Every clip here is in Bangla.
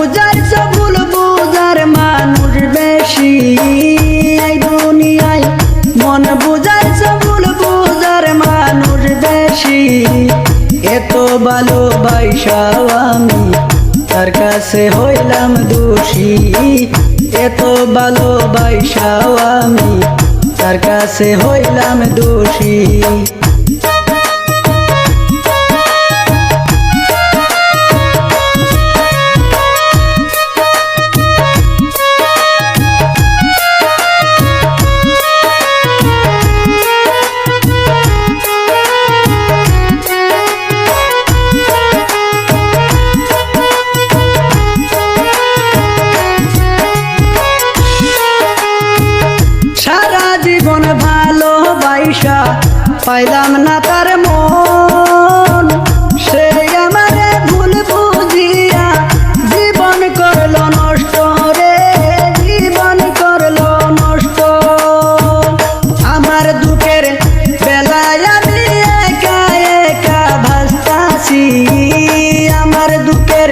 বুঝাইছ ভুল বুঝার মানুষ বেশি। এই দুনিয়ায় মন বুঝাইছ ভুল বুঝার মানুষ বেশি। এত ভালোবাসাও আমি তার কাছে হইলাম দোষী। এত ভালোবাসাও আমি তার কাছে হইলাম দোষী। ভালোবাসা পাইলাম না তার মন। সে আমারে ভুল বুঝিয়া জীবন করল নষ্ট রে, জীবন করল নষ্ট। আমার দুঃখের বেলায় আমি একা একা ভাসতাছি। আমার দুঃখের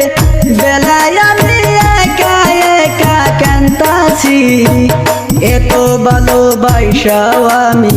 বেলায় আমি একা একা কান্তাছি এত ভালোবাসাও আমি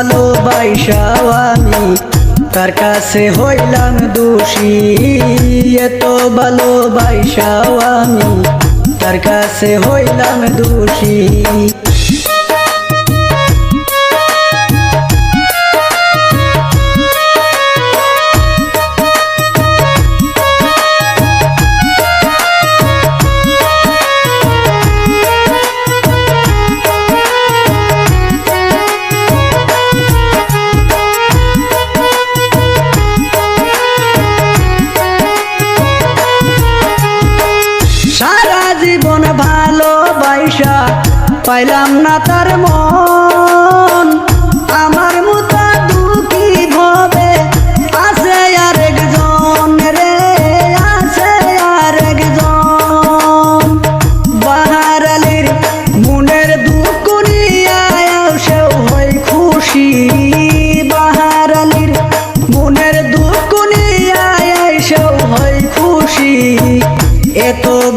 এত বাইশাওয়ানি তার কাছে হইলাম দোষী। এত ভালো আমি তার কাছে হইলাম দোষী। ভালোবাসা পাইলাম না তার মন।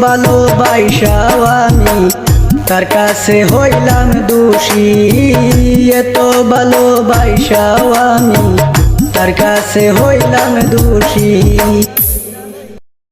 এত ভালোবাসাও আমি তার কাছে হইলাম দোষী। এত ভালোবাসাও আমি তার কাছে হইলাম দোষী।